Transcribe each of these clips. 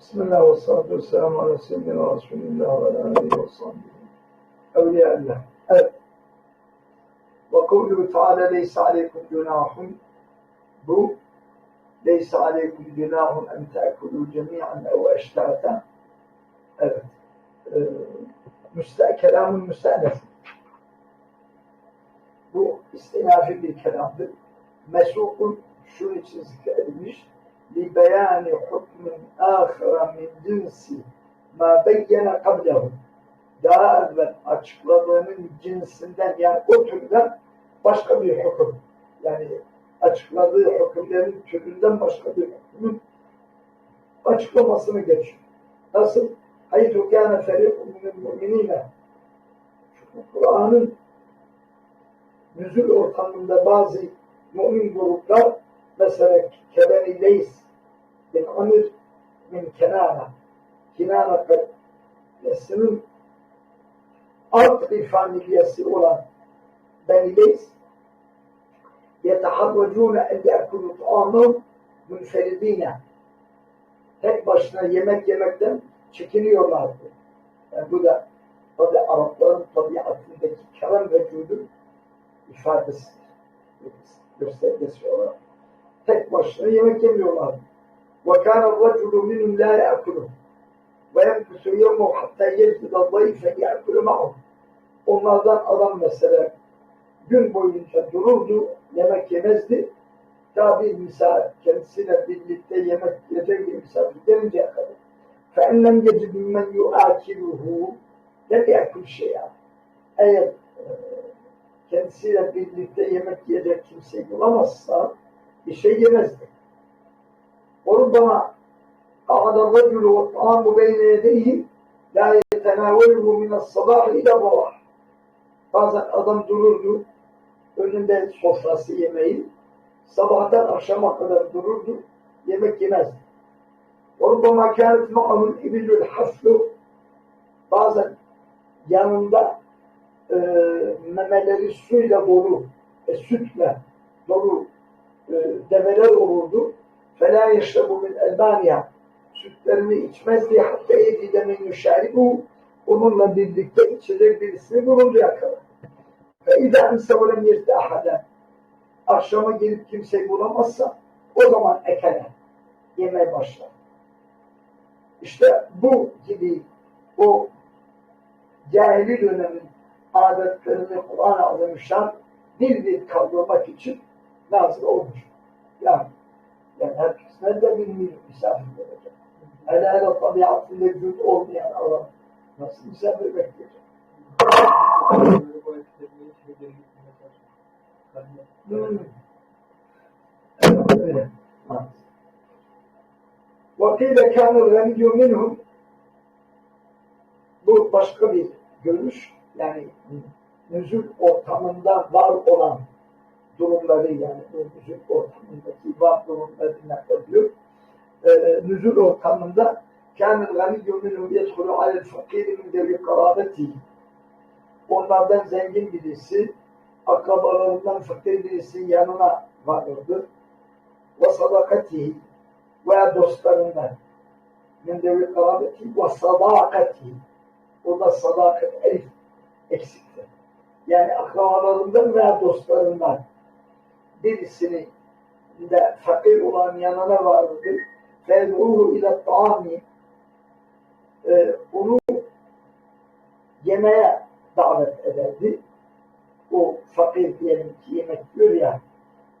Bismillah ve salatu ve selamu ala seyyidina Resulillah ve aleyhi ve sahbihi. Evliyaullah. Evet. Ve kavluhu teala leysa aleykum günahun. Bu leysa aleykum günahun en te'kulu cemi'an ev eşta'ten. Evet. Ee, müste, kelamun müstenef. Bu istinafi bir kelamdır. Mesukun şunun için zikredilmiş. Beyani hukmin ahira min cinsi ma beyyene kablehu. Daha evvel açıkladığının cinsinden yani o türden başka bir hüküm. Yani açıkladığı hükümlerin türünden başka bir hükmün açıklamasını geçiyor. Nasıl? Haytu kâne ferîkun minel mu'minîne Kur'an'ın nüzul ortamında bazı mümin gruplar mesela Kebeni Leys bin Amir min Kenana Kinana kabilesinin alt bir familyası olan Beni Leys يَتَحَرَّجُونَ اَنْ يَأْكُلُوا طَعَامًا مُنْفَرِد۪ينَ Tek başına yemek yemekten çekiniyorlardı. Yani bu da tabi Arapların tabiatındaki kerem vücudu ifadesidir. Göstergesi olarak. Tek başına yemek yemiyorlardı. وَكَانَ الرَّجُلُ مِنْهُمْ لَا يَأْكُلُهُ وَيَمْكُسُ يَوْمُهُ حَتَّى يَجْدَ الضَّيْفَ يَأْكُلُ مَعُهُ Onlardan adam mesela gün boyunca dururdu, yemek yemezdi. Tabi misal kendisiyle birlikte yemek yiyecek bir misafir gelinceye kadar. فَاَنَّمْ يَجِبْ مَنْ يُؤَكِلُهُ لَمْ يَأْكُلْ شَيْئًا Eğer e, kendisiyle birlikte yemek yiyecek kimseyi bulamazsa bir şey yemezdi. وربما قعد الرجل والطعام بين يديه لا يتناوله من الصباح إلى الرواح Bazen adam dururdu, önünde sofrası yemeği, sabahtan akşama kadar dururdu, yemek yemezdi. وَرُبَّمَا كَانَتْ مَعَهُ الْاِبِلُ الْحَفْلُ Bazen yanında e, memeleri suyla dolu, e, sütle dolu e, develer olurdu. فَلَا يَشْرَبُ مِنْ اَلْبَانِيَا Sütlerini içmezdi. hatta yedide min yuşaribu onunla birlikte içecek birisini bulunduya kadar. فَاِذَا اَنْسَ وَلَمْ يَرْتِ اَحَدًا Akşama gelip kimseyi bulamazsa o zaman ekele, yemeye başlar. İşte bu gibi o cahili dönemin adetlerini Kur'an-ı Azimüşşan bir bir kaldırmak için nazil olmuş. Yani, yani herkesten de bir misafir olacak. Hele hele tabiatıyla gün olmayan Allah nasıl misafir bekleyecek? Hmm. Evet, öyle. Vakıyla minhum bu başka bir görüş yani nüzül ortamında var olan durumları yani bu nüzül ortamındaki vaplunun medinette diyor. E, ee, nüzül ortamında kâmil ganiyyü minhum yedhulu alel fakiri min devi karabeti onlardan zengin birisi akrabalarından fakir birisinin yanına varırdı. Ve sadakati veya dostlarından min devi karabeti ve sadakati o da sadakat elif eksiktir. Yani akrabalarından veya dostlarından birisini de fakir olan yanına vardı. Fezruhu ile ta'ami ee, onu yemeğe davet ederdi. O fakir diyelim ki yemek diyor ya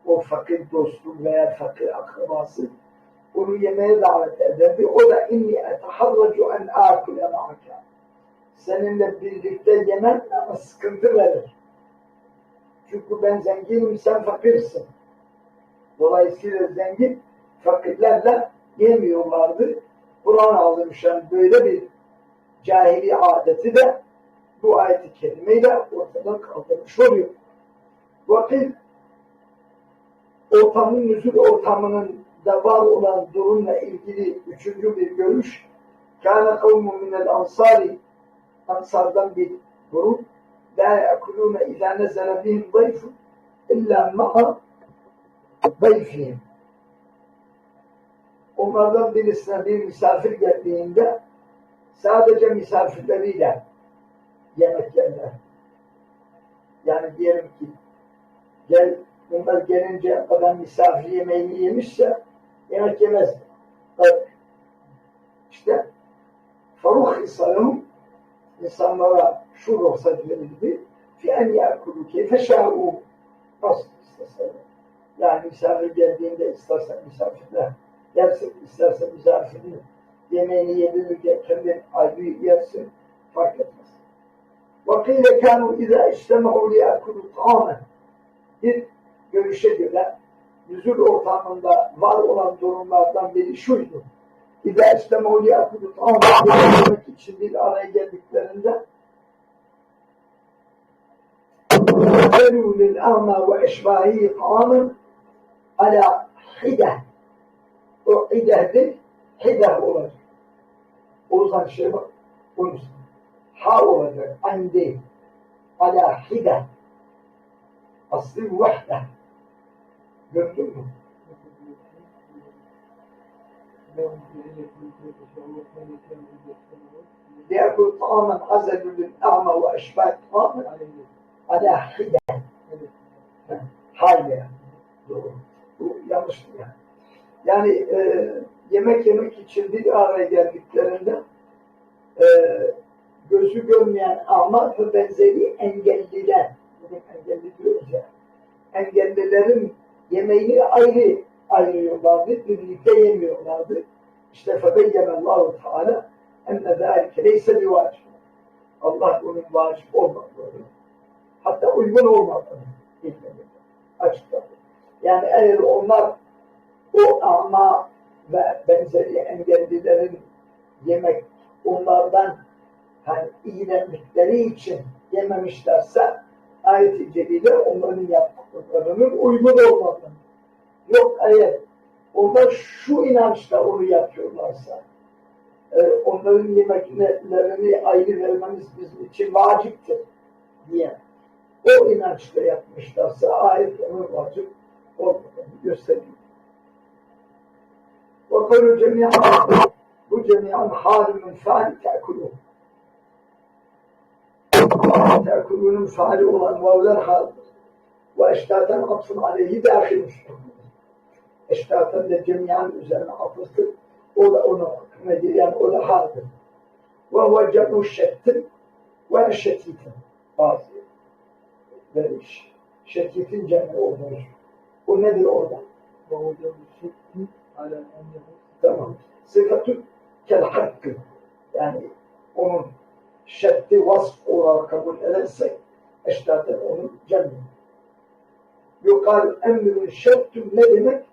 o fakir dostum veya fakir akrabası onu yemeğe davet ederdi. O da inni etaharracu en akule ma'aka. Seninle birlikte yemem ama sıkıntı verir. Çünkü ben zenginim, sen fakirsin. Dolayısıyla zengin fakirlerle yemiyorlardı. Kur'an almışan böyle bir cahili adeti de bu ayet-i kerimeyle ortadan kaldırmış oluyor. Vakit ortamın nüzul ortamının da var olan durumla ilgili üçüncü bir görüş kâne kavmun minel ansari ansardan bir grup la yekulûne izâ nezele bihim zayfun illa ma'a zayfihim onlardan birisine bir misafir geldiğinde sadece misafirleriyle yemek yerler. Yani diyelim ki gel, bunlar gelince kadar misafir yemeğini yemişse yemek yemez. Evet. İşte Faruk İsa'nın insanlara şu ruhsat verildi. Fi en yakulu keyfe şa'u nasıl isteseler. Yani misafir geldiğinde istersen misafirler yersin, istersen misafirin yemeğini yedirirken kendin ayrı yersin, fark etmez. وَقِيلَ كَانُوا اِذَا اِجْتَمَعُوا لِيَأْكُلُوا طَعَامًا Bir görüşe göre nüzul ortamında var olan durumlardan biri şuydu. bir de işte İza eslemevliyatı tutamamak için bir araya geldiklerinde قالوا ve وإشباهه قام ala hideh o hidehdir hideh olacak. Olacak şey bak. Olacak. Ha olacak. An değil. Ala hideh Aslı vahde. Gördün mü? ليأكل طعاما عزل للأعمى وأشباه طعاما على حدة حاجة doğru. Bu yanlış yani. Yani e, yemek yemek için bir araya geldiklerinde e, gözü görmeyen ama ve benzeri engelliler, bugün engelli diyoruz ya, engellilerin yemeğini ayrı ayırıyorlardı, birlikte yemiyorlardı. İşte febeyyenallahu teala enne zâlike leyse bir vacip. Allah bunun vacip olmadığını, hatta uygun olmadığını bilmeli. Açıkladı. Yani eğer onlar o ama ve benzeri engellilerin yemek onlardan hani iğrendikleri için yememişlerse ayet-i celile onların yaptıklarının uygun olmadığını yok eğer onlar şu inançla onu yapıyorlarsa e, onların yemeklerini ayrı vermemiz bizim için vaciptir diye o inançla yapmışlarsa ayet onun vacip olmadığını gösteriyor. وقالوا جميعا bu cemiyan hal min faal te'kulu. Te'kulunun faali olan vavlar haldir. Ve eştaten atfın aleyhi dâhilmiş. eşkatın da dünyanın üzerine atıp o da onu nedir yani o da hardır. Ve vecenu şettin ve şetitin bazı vermiş. Şetitin cemre olmuş. O nedir orada? Ve vecenu şettin ala ennehu. Tamam. Sıfatü kel hakkı. Yani onun şeddi vasf olarak kabul edersek eşkatın onun cemre. Yukal emrün şettüm ne demek?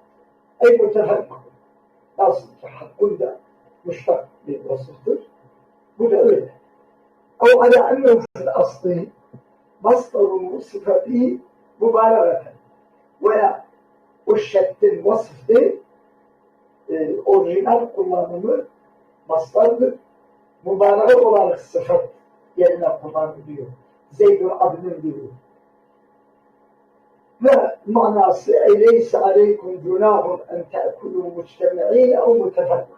Nasıl ki hakkın da müştak bir vasıftır. Bu da öyle. Ama ala emrün fil aslı mastarun sıfatı mübalağaten veya o şeddin vasıf değil e, orijinal kullanımı mastardır. Mübarek olarak sıfat yerine kullanılıyor. Zeydun adının gibi. Ve manası eyleyse aleykum günahun en te'kulû muçteme'îne ev mutefakkin.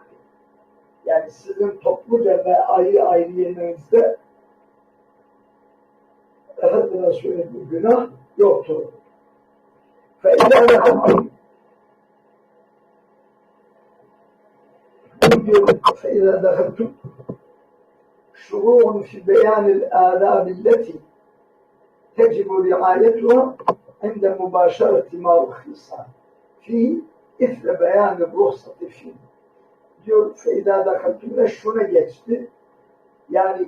Yani sizin topluca ve ayrı ayrı yemenizde Efendimiz'e söylediği günah yoktur. فإذا ذهبتم فإذا دخلتم شروع في بيان الآداب التي تجب رعايتها عند مباشرة ما رخص فيه إثر بيان الرخصة فيه diyor Feyda Dakatü'ne şuna geçti. Yani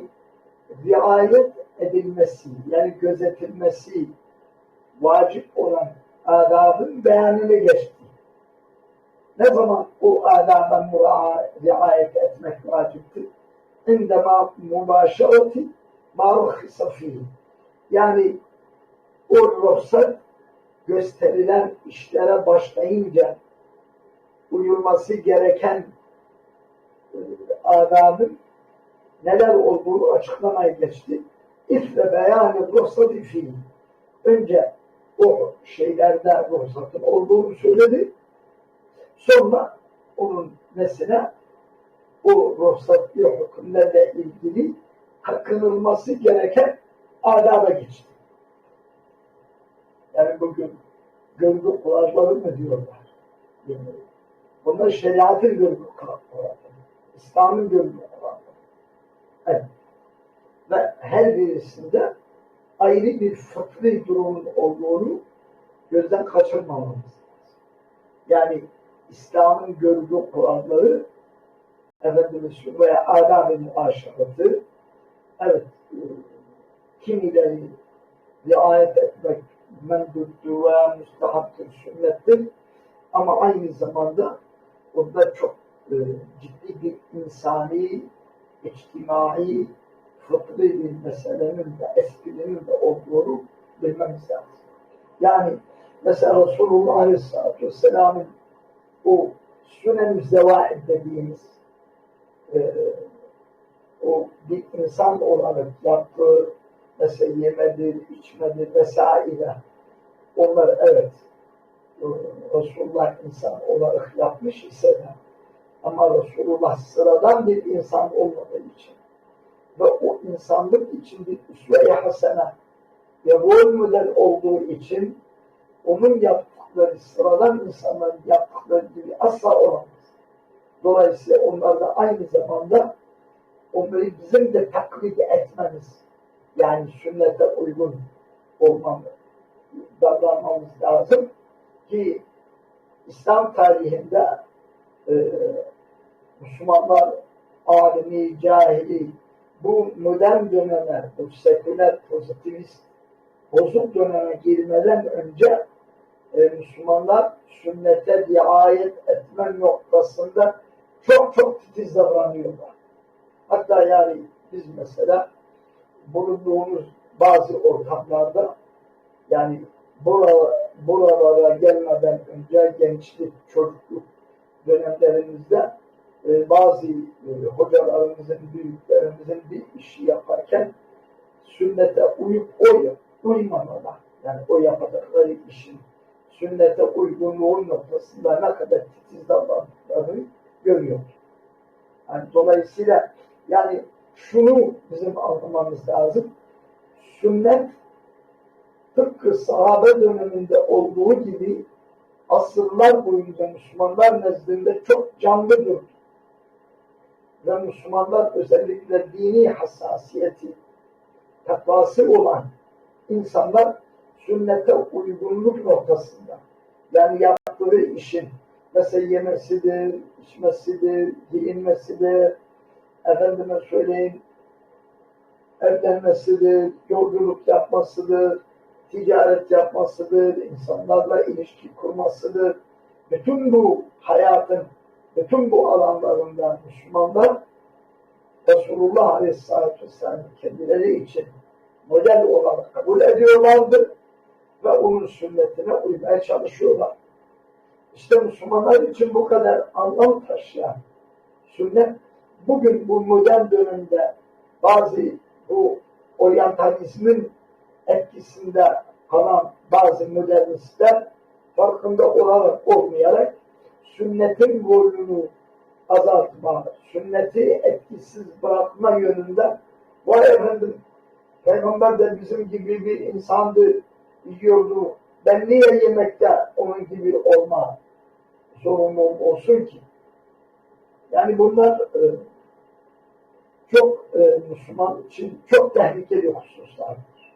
riayet edilmesi, yani gözetilmesi vacip olan adabın beyanını geçti. Ne zaman o adaba riayet etmek vaciptir? İndema mübaşareti marухisa fihi. Yani o ruhsat gösterilen işlere başlayınca uyulması gereken e, adabın neler olduğunu açıklamaya geçti. İfle beyanı ruhsatı fiil. Önce o şeylerde ruhsatın olduğunu söyledi. Sonra onun nesine bu ruhsatlı hükümlerle ilgili takınılması gereken adaba geçti. Yani bugün görgü kuralları mı diyorlar? Yani bunlar şeriatın görgü kuralları. İslam'ın görgü kuralları. Evet. Ve her birisinde ayrı bir fıtri durumun olduğunu gözden kaçırmamamız. Yani İslam'ın görgü kuralları Efendimiz veya adab-ı muaşaratı evet kimileri riayet etmek menduttur veya müstehaptır, sünnettir ama aynı zamanda burada çok e, ciddi bir insani, içtimai, fıtri bir meselenin de esprinin de olduğunu bilmemiz lazım. Yani mesela Resulullah Aleyhisselatü Vesselam'ın o sünen-i zevaid dediğimiz e, o bir insan olarak yaptığı mesela yemedir, içmedir vesaire onlar evet e, Resulullah insan olarak yapmış ise de ama Resulullah sıradan bir insan olmadığı için ve o insanlık için bir üsve-i hasene ve rol model olduğu için onun yaptıkları sıradan insanların yaptıkları gibi asla olamaz. Dolayısıyla onlar da aynı zamanda onları bizim de taklit etmemiz yani sünnete uygun olmamız, davranmamız lazım ki İslam tarihinde e, Müslümanlar alimi, cahili bu modern döneme, bu seküler, pozitivist, bozuk döneme girmeden önce e, Müslümanlar sünnete riayet etme noktasında çok çok titiz davranıyorlar. Hatta yani biz mesela bulunduğumuz bazı ortamlarda yani buralara, buralara gelmeden önce gençlik, çocukluk dönemlerimizde e, bazı e, hocalarımızın, büyüklerimizin bir işi yaparken sünnete uyup o uymamalar. Yani o yapacakları işin sünnete uygunluğun noktasında ne kadar titiz davrandıklarını görüyor. Yani dolayısıyla yani şunu bizim anlamamız lazım. Sünnet tıpkı sahabe döneminde olduğu gibi asırlar boyunca Müslümanlar nezdinde çok canlıdır. Ve Müslümanlar özellikle dini hassasiyeti, takvası olan insanlar sünnete uygunluk noktasında yani yaptığı işin mesela yemesidir, içmesidir, giyinmesidir, efendime söyleyeyim evlenmesidir, yolculuk yapmasıdır, ticaret yapmasıdır, insanlarla ilişki kurmasıdır. Bütün bu hayatın, bütün bu alanlarında Müslümanlar Resulullah Aleyhisselatü Vesselam kendileri için model olarak kabul ediyorlardı ve onun sünnetine uymaya çalışıyorlar. İşte Müslümanlar için bu kadar anlam taşıyan sünnet bugün bu modern dönemde bazı bu oryantalizmin etkisinde kalan bazı modernistler farkında olarak olmayarak sünnetin rolünü azaltma, sünneti etkisiz bırakma yönünde vay efendim Peygamber de bizim gibi bir insandı, yiyordu. Ben niye yemekte onun gibi olma zorunluluğum olsun ki? Yani bunlar e, çok e, Müslüman için çok tehlikeli hususlardır.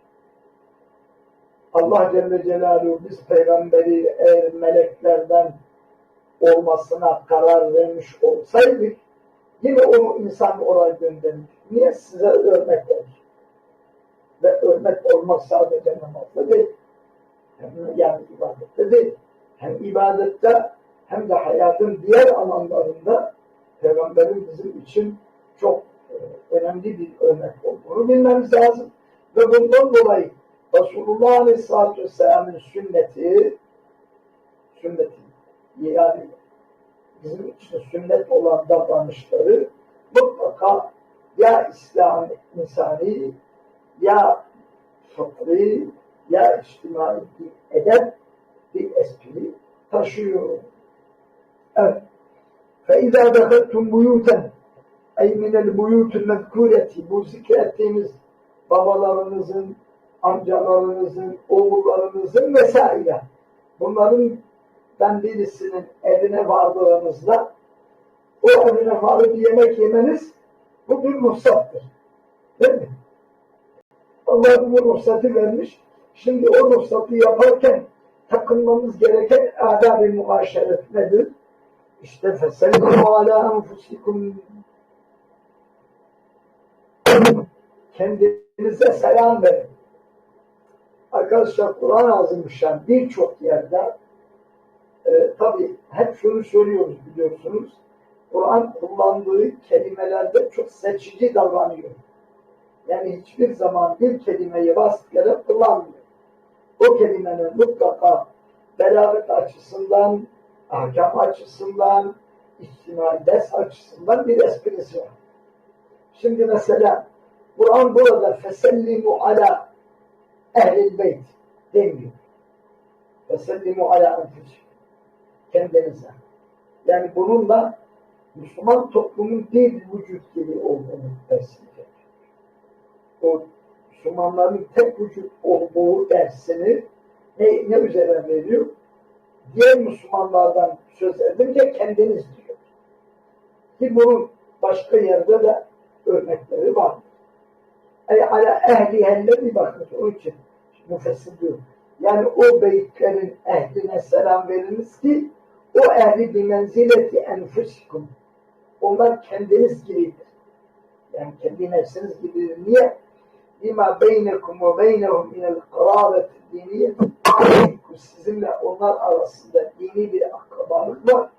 Allah Celle Celaluhu biz peygamberi eğer meleklerden olmasına karar vermiş olsaydık yine onu insan olarak gönderdik. Niye size örnek olsun? Ve örnek olmak sadece namazda değil. Hem yani ibadette değil. Hem ibadette hem de hayatın diğer alanlarında Peygamberin bizim için önemli bir örnek olduğunu bilmemiz lazım. Ve bundan dolayı Resulullah Aleyhisselatü Vesselam'ın sünneti sünneti yani bizim için sünnet olan davranışları mutlaka ya İslam insani ya fıtri ya içtimai bir edep bir espri taşıyor. Evet. فَاِذَا دَخَلْتُمْ بُيُوتًا اَيْ مِنَ الْبُيُوتُ الْمَذْكُورَةِ Bu zikrettiğimiz babalarınızın, amcalarınızın, oğullarınızın vesaire. Bunların ben birisinin evine vardığınızda o evine varıp yemek yemeniz bu bir ruhsattır. Değil mi? Allah bu ruhsatı vermiş. Şimdi o ruhsatı yaparken takınmamız gereken adab-ı muaşeret nedir? İşte fesellimu ala enfusikum kendinize selam verin. Arkadaşlar Kur'an azimüşşan birçok yerde e, tabi hep şunu söylüyoruz biliyorsunuz. Kur'an kullandığı kelimelerde çok seçici davranıyor. Yani hiçbir zaman bir kelimeyi rastgele kullanmıyor. O kelimenin mutlaka belagat açısından, ahkam açısından, ihtimal ders açısından bir esprisi var. Şimdi mesela Kur'an burada fesellimu ala ehlil beyt demiyor. Fesellimu ala enfüsü. Kendinize. Yani bununla Müslüman toplumun değil vücut gibi olduğunu dersini O Müslümanların tek vücut olduğu dersini ne, ne üzere veriyor? Diğer Müslümanlardan söz edince kendiniz diyor. Ki bunun başka yerde de örnekleri var. Ala ehlihellezi bakın onun için müfessir diyor. Yani o beytlerin ehline selam veriniz ki o ehli bir menzileti enfusikum. Onlar kendiniz gibidir. Yani kendi nefsiniz gibidir. Niye? Lima beynekum ve beynehum minel karabeti diniye. Sizinle onlar arasında dini bir akrabalık var.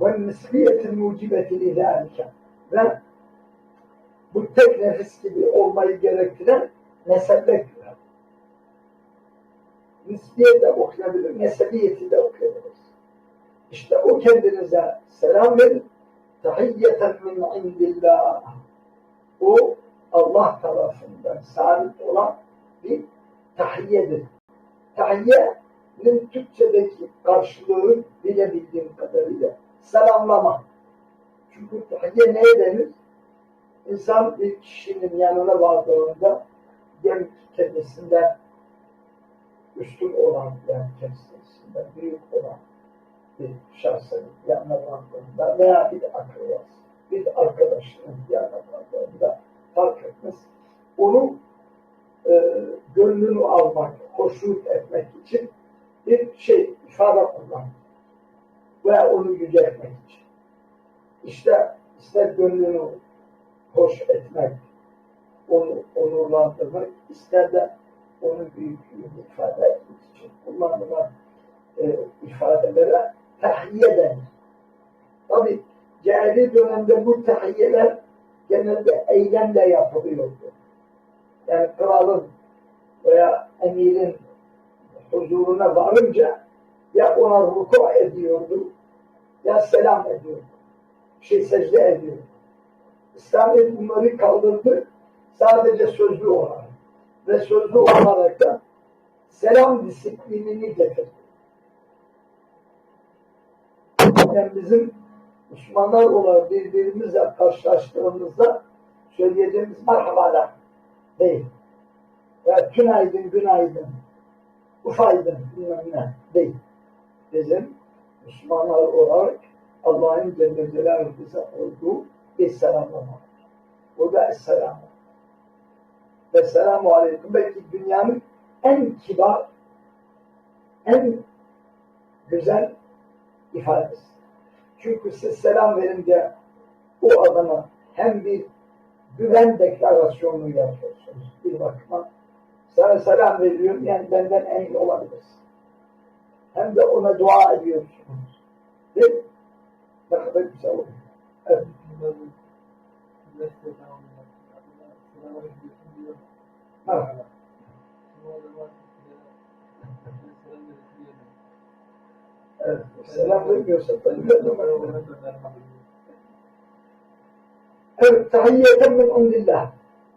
Ve nisbiyetin mucibeti lidâlike. Ve bu tek nefis gibi olmayı gerektiren nesebek var. Nisbiye de okuyabilir, nesebiyeti de okuyabilir. İşte o kendinize selam verin. Tahiyyeten min indillah. O Allah tarafından sabit olan bir tahiyyedir. Tahiyyenin Türkçedeki karşılığı bilebildiğim kadarıyla selamlama. Çünkü tahiyye neye denir? İnsan bir kişinin yanına vardığında ki kendisinden üstün olan yani kendisinden büyük olan bir şahsın yanına vardığında veya bir akrabası, bir arkadaşının yanına vardığında fark etmez. Onu e, gönlünü almak, hoşnut etmek için bir şey, ifade kullanmak veya onu yüceltmek için. İşte ister gönlünü hoş etmek, onu onurlandırmak, ister de onun büyüklüğünü ifade etmek için kullanılan e, ifadelere tahiyye denir. Tabi cahili dönemde bu tahiyyeler genelde eylemle yapılıyordu. Yani kralın veya emirin huzuruna varınca ya ona ruku ediyordu ya selam ediyordu. Şey secde ediyordu. İslamiyet bunları kaldırdı sadece sözlü olarak ve sözlü olarak da selam disiplinini getirdi. Yani bizim Müslümanlar olarak birbirimizle karşılaştığımızda söyleyeceğimiz merhabalar değil. Veya tünaydın, günaydın, ufaydın bilmem ne değil. Bizim Müslümanlar olarak Allah'ın Celle Celaluhu bize olduğu bir selamlama. Bu da Esselamu. Esselamu Aleyküm. Belki dünyanın en kibar, en güzel ifadesi. Çünkü siz selam verince o adama hem bir güven deklarasyonu yapıyorsunuz bir bakıma. Sana selam veriyorum yani benden emin olabilirsin. Hem de ona dua ediyorsunuz. Değil mi? Oluyor. Evet. Ha. Evet. Selam vermiyorsa ben Evet. Tahiyyeten min indillah.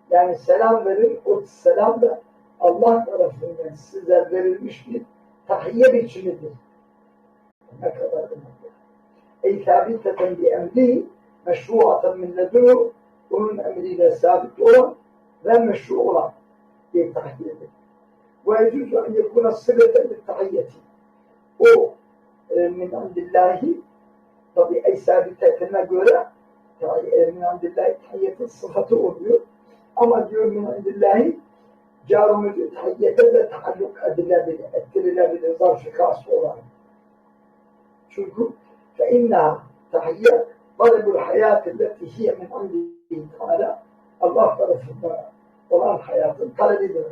Yani selam verin. O selam da Allah tarafından size verilmiş bir tahiyye biçimidir. Ne kadar önemli. Ey sabiteten bi emri meşruaten min ledunu onun emriyle sabit olan ve meşru olan bir tahiyyedir. Ve yecuzu en yekuna sıveten bir tahiyyeti. O e, min indillahi tabi ey sabitetine göre e, min indillahi tahiyyetin sıfatı oluyor. Ama diyor min indillahi carımızı tahiyyete de taalluk edilebilir, ettirilebilir zarf-ı khas olarak. Çünkü فإنها تحية طلب الحياة التي هي من عنده تعالى Allah tarafından olan hayatın talebidir.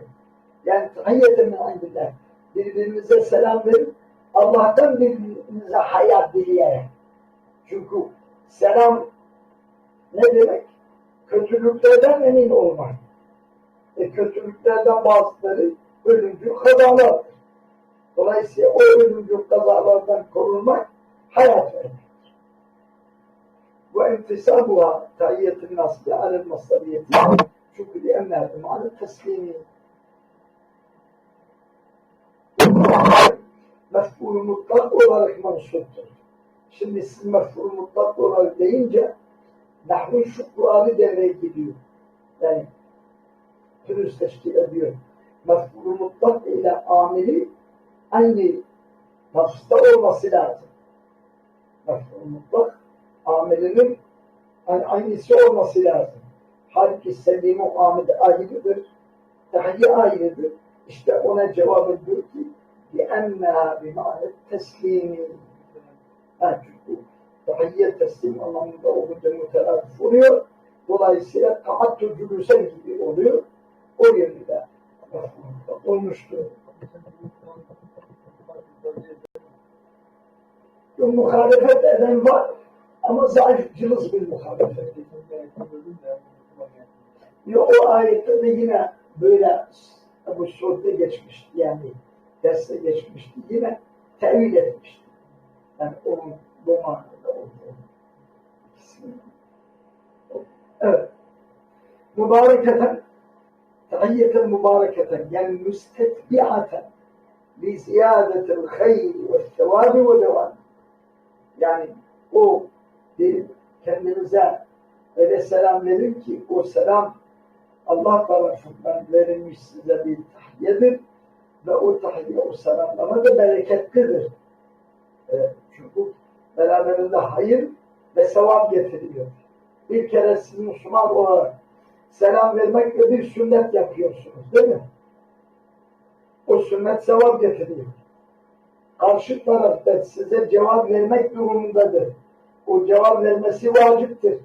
Yani tahiyyete min indillah. Birbirinize selam verin. Allah'tan birbirinize hayat dileyerek. Çünkü selam ne demek? Kötülüklerden emin olmak. E kötülüklerden bazıları ölümcül kazalardır. Dolayısıyla o ölümcül kazalardan korunmak حياته وانتسابها تعية الناس على المصدرية. شوف لأنها بمعنى التسليم. مفعول مطلق وذلك منصوب. شنو اسم المفعول المطلق وذلك؟ ينجا نحن شكر آل دائما يبدو يعني فلوس تشتئ بيون مفعول مطلق إلى عامل أني نفسه ومصلاته Mef'ul mutlak amelinin yani aynısı olması lazım. Halbuki selim o amel ayrıdır. Tahiyye ayrıdır. İşte ona cevap ediyor ki بِاَنَّهَا بِمَعْنَ teslimi. Ha, çünkü tahiyye teslim anlamında olunca müteradif oluyor. Dolayısıyla taattü cülüsen gibi oluyor. O yönde olmuştur. Bu muhalefet eden var ama zayıf cılız bir muhalefet. Ya o ayette de yine böyle bu sohbete geçmişti yani derste geçmişti. Yine tevil etmişti. Yani onun bu manada olduğunu. Evet. Mübareketen tahiyyeten mübareketen yani müstetbiaten li ziyadetil hayri ve sevabi ve devam. Yani o bir kendinize öyle selam verin ki o selam Allah tarafından verilmiş size bir tahiyyedir ve o tahiyye, o selamlama da bereketlidir. E, çünkü beraberinde hayır ve sevap getiriyor. Bir kere siz Müslüman olarak selam vermekle bir sünnet yapıyorsunuz değil mi? O sünnet sevap getiriyor. Karşı taraf da size cevap vermek durumundadır. O cevap vermesi vaciptir.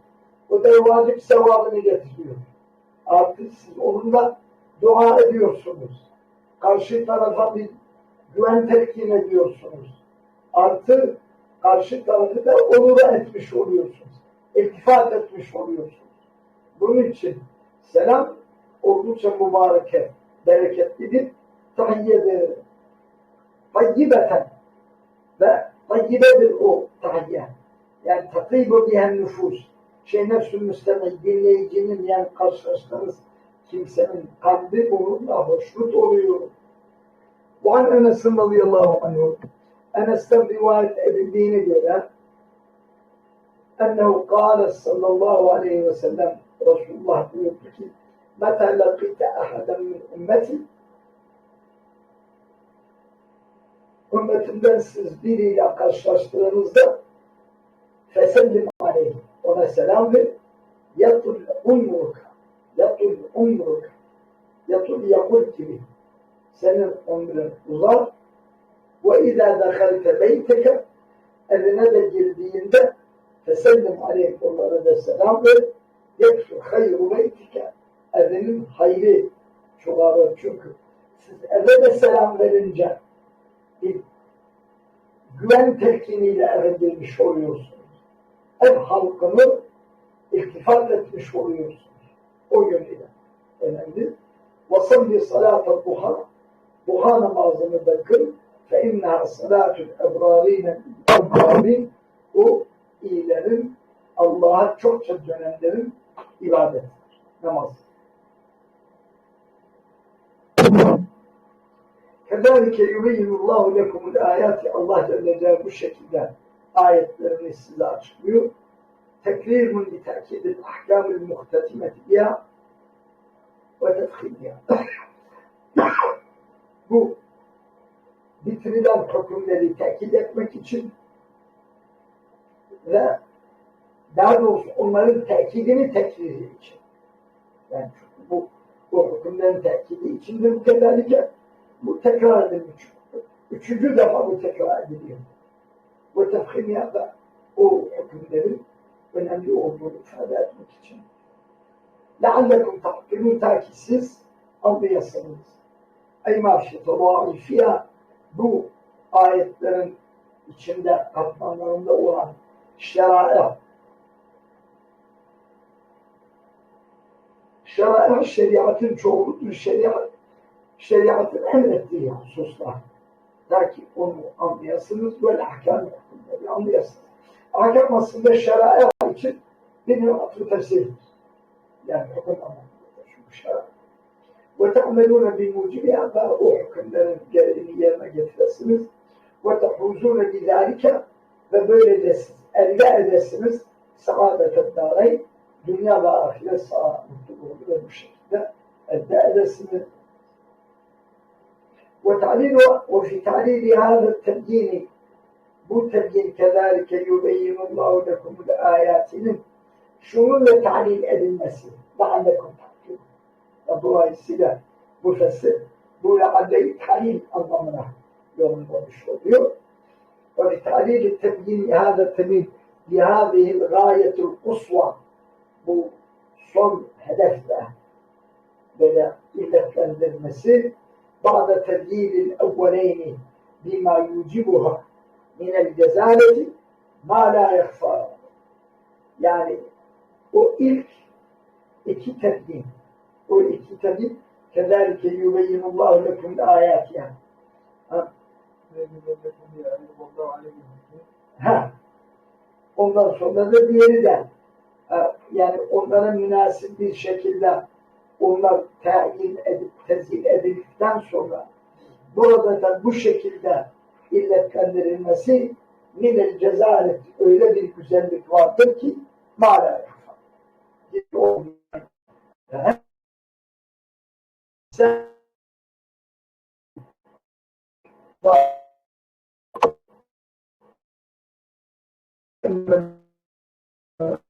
O da vacip sevabını getiriyor. Artık siz onunla dua ediyorsunuz. Karşı tarafa bir güven telkin ediyorsunuz. Artı karşı tarafı da onura etmiş oluyorsunuz. İltifat etmiş oluyorsunuz. Bunun için selam oldukça mübareke, bereketlidir. Tahiyyedir. Tayyibeten طيبة. لا طيبة بالأوق تعديها يعني تطيب بها النفوس. شيء نفس المستمع يقول يجنن يعني قص أسترس كمسة من قلبه الله شو طوريه وعن أنس رضي الله عنه أنا استرضي الدين دين أنه قال صلى الله عليه وسلم رسول الله متى لقيت أحدا من أمتي ümmetimden siz biriyle karşılaştığınızda fesellim aleyh ona selam ver. Yatul umruka yatul umruka yatul yakul gibi senin ömrün uzar. Ve izâ dehalte beyteke evine de girdiğinde fesellim aleyh onlara da selam ver. Yeksu hayru beytike evinin hayrı çoğalır. Çünkü siz eve de selam verince bir güven telkiniyle evlendirmiş oluyorsunuz. Ev halkını iltifat etmiş oluyorsunuz. O yönüyle önemli. وَصَلِّ صَلَاةَ الضُّحَى Duha namazını da kıl. فَاِنَّهَا صَلَاةُ الْاَبْرَارِينَ الْاَبْرَارِينَ O iyilerin, Allah'a çokça dönenlerin ibadetidir. Namaz. Kedalike yubeyyinullahu lekumul ayati Allah Celle bu şekilde ayetlerini size açıklıyor. Tekrirun li tekidil ahkamil muhtetimeti biha ve tefhimiha. bu bitirilen hükümleri tekit etmek için ve daha doğrusu onların tekidini tekriri için. Yani bu, bu hükümlerin tekidi içindir bu kedalike bu tekrar edilmiş. Üçüncü defa bu tekrar ediliyor. Bu tefhimiye da o hükümlerin önemli olduğunu ifade etmek için. لَعَلَّكُمْ تَحْقِلُونَ Ta ki siz anlayasınız. Ey mavşetullahi fiyâ bu ayetlerin içinde katmanlarında olan şerai şerai şeriatın çoğuludur. Şeriat, şeriatın emrettiği hususlar. Ta ki onu anlayasınız böyle ahkam hükümleri anlayasınız. Ahkam aslında şerai için bir atı tefsirdir. Yani hüküm anlamında çünkü şerai. Te'amelûne bimûcibiha da o hükümlerin gereğini yerine getiresiniz. Tehuzûne bizâlike ve böylece siz elde edesiniz saadet dâreyn dünya ve ahiret sağ mutluluğunu ve bu şekilde elde edesiniz. وتعليل وفي تعليل هذا التبيين bu tebyin kezalike yubeyyinullahu lekumul ayatinin şununla talil edilmesi leallekum takdirun. Dolayısıyla bu fesir bu lealleyi talil anlamına yorumlamış oluyor. Ve fi talil tebyin hâzâ tebyin lihâzihil gâyetul kusva bu son hedefle böyle illetlendirmesi بعد تبيين الأولين بما يوجبها من الجزالة ما لا يخفى yani o ilk iki tebyin o iki tebyin kezalike yubeyyinullahu lekum ayat yani ha. وَيَجْعَلْ لَكُمْ وَاللّٰهُ عَلَيْهِ ha. ondan sonra da diğeri de ha, yani onlara münasip bir şekilde onlar tayin edip tezil edildikten sonra burada da bu şekilde illetlendirilmesi minel cezalet öyle bir güzellik vardır ki mala Thank you.